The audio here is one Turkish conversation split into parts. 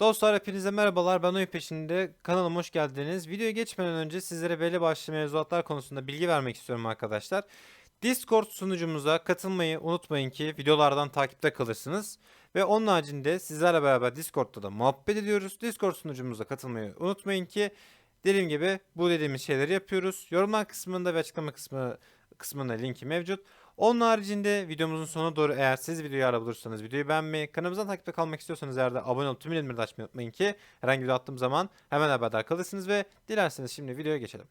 Dostlar hepinize merhabalar. Ben oyun peşinde. Kanalıma hoş geldiniz. Videoya geçmeden önce sizlere belli başlı mevzuatlar konusunda bilgi vermek istiyorum arkadaşlar. Discord sunucumuza katılmayı unutmayın ki videolardan takipte kalırsınız. Ve onun haricinde sizlerle beraber Discord'da da muhabbet ediyoruz. Discord sunucumuza katılmayı unutmayın ki dediğim gibi bu dediğimiz şeyleri yapıyoruz. Yorumlar kısmında ve açıklama kısmı kısmında linki mevcut. Onun haricinde videomuzun sonuna doğru eğer siz videoyu ara bulursanız videoyu beğenmeyi, kanalımızdan takipte kalmak istiyorsanız eğer de abone olup tüm bildirimleri de açmayı unutmayın ki herhangi bir video attığım zaman hemen haberdar kalırsınız ve dilerseniz şimdi videoya geçelim.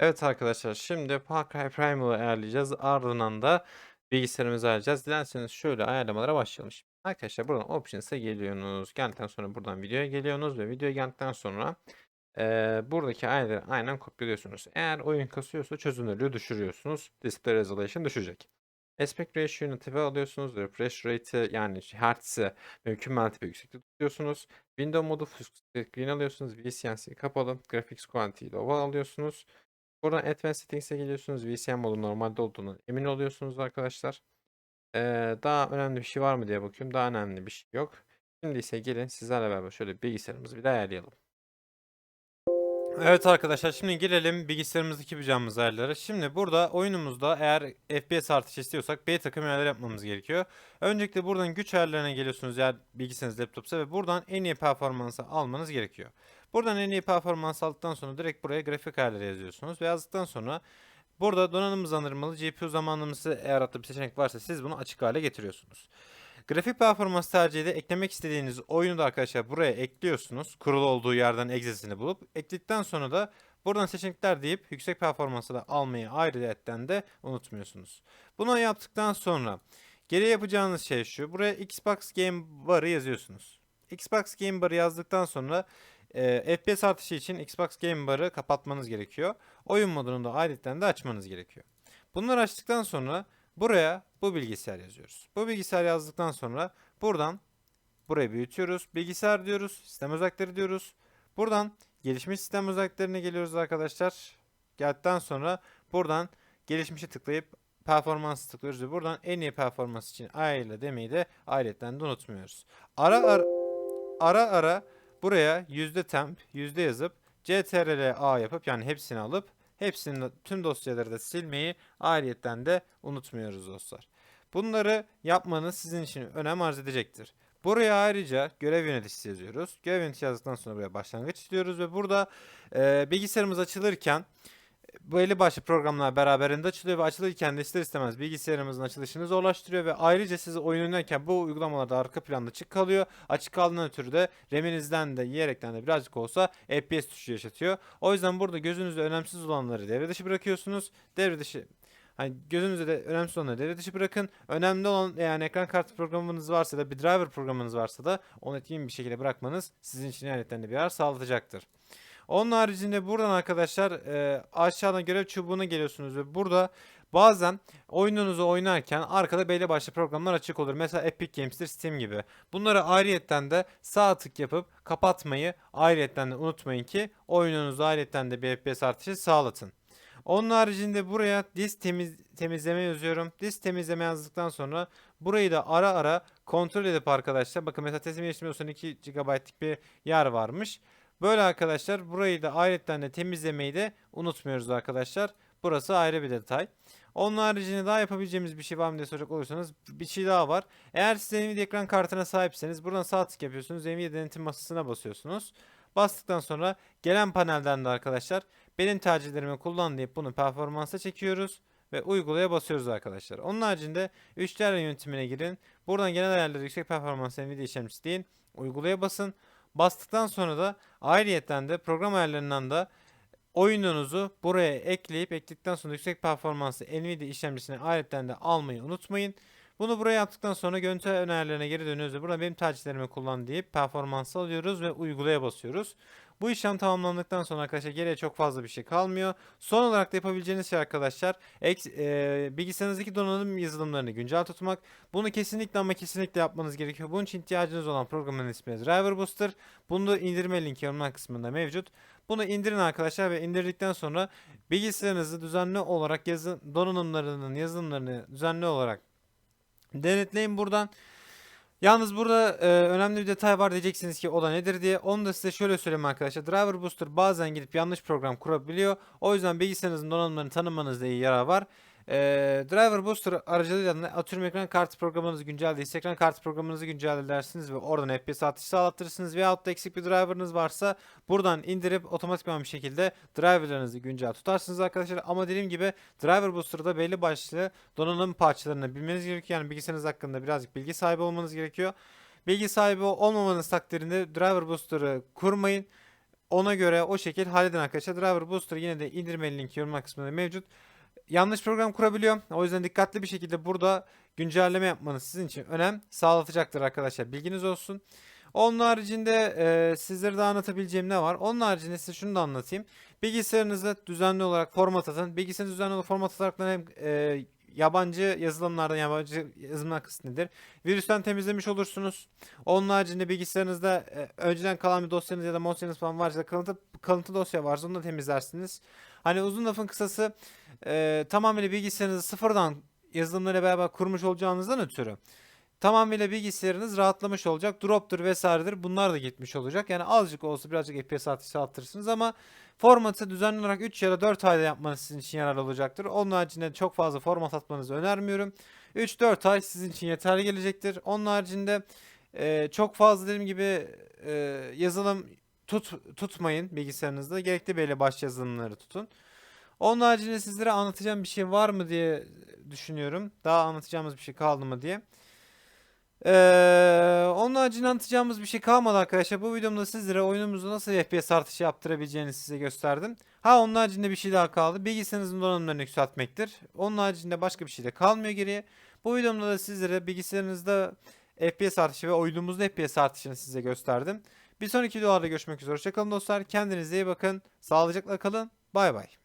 Evet arkadaşlar şimdi Cry Primal'ı ayarlayacağız. Ardından da bilgisayarımızı ayarlayacağız. Dilerseniz şöyle ayarlamalara başlayalım. Arkadaşlar buradan Options'a geliyorsunuz. Geldikten sonra buradan videoya geliyorsunuz ve videoya geldikten sonra eee, buradaki ayarları aynen kopyalıyorsunuz. Eğer oyun kasıyorsa çözünürlüğü düşürüyorsunuz. Display Resolution düşecek. Aspect Ratio Unit'i alıyorsunuz. Refresh Rate'i yani Hertz'i mümkün mertebe yüksekte tutuyorsunuz. Window modu screen alıyorsunuz. VCNC kapalı. Graphics Quality'yi low alıyorsunuz. Buradan Advanced Settings'e geliyorsunuz. VCN modu normalde olduğunu emin oluyorsunuz arkadaşlar. Ee, daha önemli bir şey var mı diye bakıyorum. Daha önemli bir şey yok. Şimdi ise gelin sizlerle beraber şöyle bilgisayarımızı bir ayarlayalım. Evet arkadaşlar şimdi gelelim bilgisayarımızdaki yapacağımız ayarlara. Şimdi burada oyunumuzda eğer FPS artışı istiyorsak B takım ayarları yapmamız gerekiyor. Öncelikle buradan güç ayarlarına geliyorsunuz eğer bilgisayarınız laptopsa ve buradan en iyi performansı almanız gerekiyor. Buradan en iyi performans aldıktan sonra direkt buraya grafik ayarları yazıyorsunuz ve yazdıktan sonra burada donanım hızlandırmalı GPU zamanlaması eğer adlı bir seçenek varsa siz bunu açık hale getiriyorsunuz. Grafik performans tercihi de eklemek istediğiniz oyunu da arkadaşlar buraya ekliyorsunuz. Kurulu olduğu yerden exesini bulup ekledikten sonra da buradan seçenekler deyip yüksek performansı da almayı ayrıyetten de unutmuyorsunuz. Bunu yaptıktan sonra geri yapacağınız şey şu. Buraya Xbox Game Bar'ı yazıyorsunuz. Xbox Game Bar'ı yazdıktan sonra e, FPS artışı için Xbox Game Bar'ı kapatmanız gerekiyor. Oyun modunu da ayrıyetten de açmanız gerekiyor. Bunları açtıktan sonra buraya bu bilgisayar yazıyoruz. Bu bilgisayar yazdıktan sonra buradan burayı büyütüyoruz. Bilgisayar diyoruz. Sistem özellikleri diyoruz. Buradan gelişmiş sistem özelliklerine geliyoruz arkadaşlar. Geldikten sonra buradan gelişmişe tıklayıp performansı tıklıyoruz ve buradan en iyi performans için ayarla demeyi de ayrıyetten de unutmuyoruz. Ara ara ara ara buraya yüzde temp yüzde yazıp ctrl a yapıp yani hepsini alıp hepsini tüm dosyaları da silmeyi ayrıyetten de unutmuyoruz dostlar. Bunları yapmanız sizin için önem arz edecektir. Buraya ayrıca görev yöneticisi yazıyoruz. Görev yöneticisi yazdıktan sonra buraya başlangıç diyoruz ve burada e, bilgisayarımız açılırken belli başlı programlar beraberinde açılıyor ve açılırken de ister istemez bilgisayarımızın açılışını zorlaştırıyor ve ayrıca siz oyun oynarken bu uygulamalarda arka planda açık kalıyor. Açık kaldığından ötürü de RAM'inizden de yiyerekten de birazcık olsa FPS düşüşü yaşatıyor. O yüzden burada gözünüzde önemsiz olanları devre dışı bırakıyorsunuz. Devre dışı Hani gözünüzde de önemsiz olanları devre dışı bırakın. Önemli olan yani ekran kartı programınız varsa da bir driver programınız varsa da onu etkin bir şekilde bırakmanız sizin için ayrıca de bir yer sağlatacaktır. Onun haricinde buradan arkadaşlar e, aşağıdan görev çubuğuna geliyorsunuz ve burada bazen oyununuzu oynarken arkada belli başlı programlar açık olur. Mesela Epic Games'tir, Steam gibi. Bunları ayrıyetten de sağ tık yapıp kapatmayı ayrıyetten de unutmayın ki oyununuzu ayrıyetten de bir FPS artışı sağlatın. Onun haricinde buraya disk temiz, temizleme yazıyorum. Disk temizleme yazdıktan sonra burayı da ara ara kontrol edip arkadaşlar bakın mesela teslim geliştirme 2 GB'lik bir yer varmış. Böyle arkadaşlar burayı da ayrıca de temizlemeyi de unutmuyoruz arkadaşlar. Burası ayrı bir detay. Onun haricinde daha yapabileceğimiz bir şey var mı diye soracak olursanız bir şey daha var. Eğer siz Nvidia ekran kartına sahipseniz buradan sağ tık yapıyorsunuz. Nvidia denetim masasına basıyorsunuz. Bastıktan sonra gelen panelden de arkadaşlar benim tercihlerimi kullan deyip bunu performansa çekiyoruz ve uygulaya basıyoruz arkadaşlar. Onun haricinde 3 yönetimine girin. Buradan genel ayarları yüksek performans Nvidia işlemcisi deyin. Uygulaya basın. Bastıktan sonra da ayrıyetten de program ayarlarından da oyununuzu buraya ekleyip ekledikten sonra yüksek performanslı Nvidia işlemcisine ayrıyetten de almayı unutmayın. Bunu buraya yaptıktan sonra görüntü önerilerine geri dönüyoruz ve burada benim tercihlerimi kullan deyip performansı alıyoruz ve uygulaya basıyoruz. Bu işlem tamamlandıktan sonra arkadaşlar geriye çok fazla bir şey kalmıyor. Son olarak da yapabileceğiniz şey arkadaşlar ek, e, bilgisayarınızdaki donanım yazılımlarını güncel tutmak. Bunu kesinlikle ama kesinlikle yapmanız gerekiyor. Bunun için ihtiyacınız olan programın ismi Driver Booster. Bunu da indirme linki yorumlar kısmında mevcut. Bunu indirin arkadaşlar ve indirdikten sonra bilgisayarınızı düzenli olarak yazın, donanımlarının yazılımlarını düzenli olarak Denetleyin buradan. Yalnız burada e, önemli bir detay var diyeceksiniz ki o da nedir diye. Onu da size şöyle söyleyeyim arkadaşlar. Driver Booster bazen gidip yanlış program kurabiliyor. O yüzden bilgisayarınızın donanımlarını tanımanızda iyi yarar var. E, Driver Booster aracılığıyla atıyorum ekran kartı programınızı güncellediyse ekran kartı programınızı güncellersiniz ve oradan FPS artışı sağlattırırsınız. Veyahut da eksik bir driver'ınız varsa buradan indirip otomatikman bir şekilde driver'larınızı güncel tutarsınız arkadaşlar. Ama dediğim gibi Driver Booster'da belli başlı donanım parçalarını bilmeniz gerekiyor. Yani bilgisayarınız hakkında birazcık bilgi sahibi olmanız gerekiyor. Bilgi sahibi olmamanız takdirinde Driver Booster'ı kurmayın. Ona göre o şekil halledin arkadaşlar. Driver Booster yine de indirme linki yorumlar kısmında mevcut. Yanlış program kurabiliyor. O yüzden dikkatli bir şekilde burada güncelleme yapmanız sizin için önem sağlatacaktır arkadaşlar. Bilginiz olsun. Onun haricinde e, sizlere de anlatabileceğim ne var? Onun haricinde size şunu da anlatayım. Bilgisayarınızı düzenli olarak format atın. Bilgisayarınızı düzenli olarak format atarak hem e, yabancı yazılımlardan yabancı yazılımlar kısmı nedir? Virüsten temizlemiş olursunuz. Onun haricinde bilgisayarınızda e, önceden kalan bir dosyanız ya da dosyanız falan varsa kalıntı, kalıntı dosya varsa onu da temizlersiniz. Hani uzun lafın kısası e, tamamıyla bilgisayarınızı sıfırdan yazılımlarla beraber kurmuş olacağınızdan ötürü tamamıyla bilgisayarınız rahatlamış olacak. Drop'tur vesairedir bunlar da gitmiş olacak. Yani azıcık olsa birazcık FPS artışı arttırırsınız ama formatı düzenli olarak 3 ya da 4 ayda yapmanız sizin için yararlı olacaktır. Onun haricinde çok fazla format atmanızı önermiyorum. 3-4 ay sizin için yeterli gelecektir. Onun haricinde e, çok fazla dediğim gibi e, yazılım tut, tutmayın bilgisayarınızda. Gerekli belli baş yazılımları tutun. Onun haricinde sizlere anlatacağım bir şey var mı diye düşünüyorum. Daha anlatacağımız bir şey kaldı mı diye. Ee, onun haricinde anlatacağımız bir şey kalmadı arkadaşlar. Bu videomda sizlere oyunumuzu nasıl FPS artışı yaptırabileceğini size gösterdim. Ha onun haricinde bir şey daha kaldı. Bilgisayarınızın donanımlarını yükseltmektir. Onun haricinde başka bir şey de kalmıyor geriye. Bu videomda da sizlere bilgisayarınızda FPS artışı ve oyunumuzda FPS artışını size gösterdim. Bir sonraki videolarda görüşmek üzere. Hoşçakalın dostlar. Kendinize iyi bakın. Sağlıcakla kalın. Bay bay.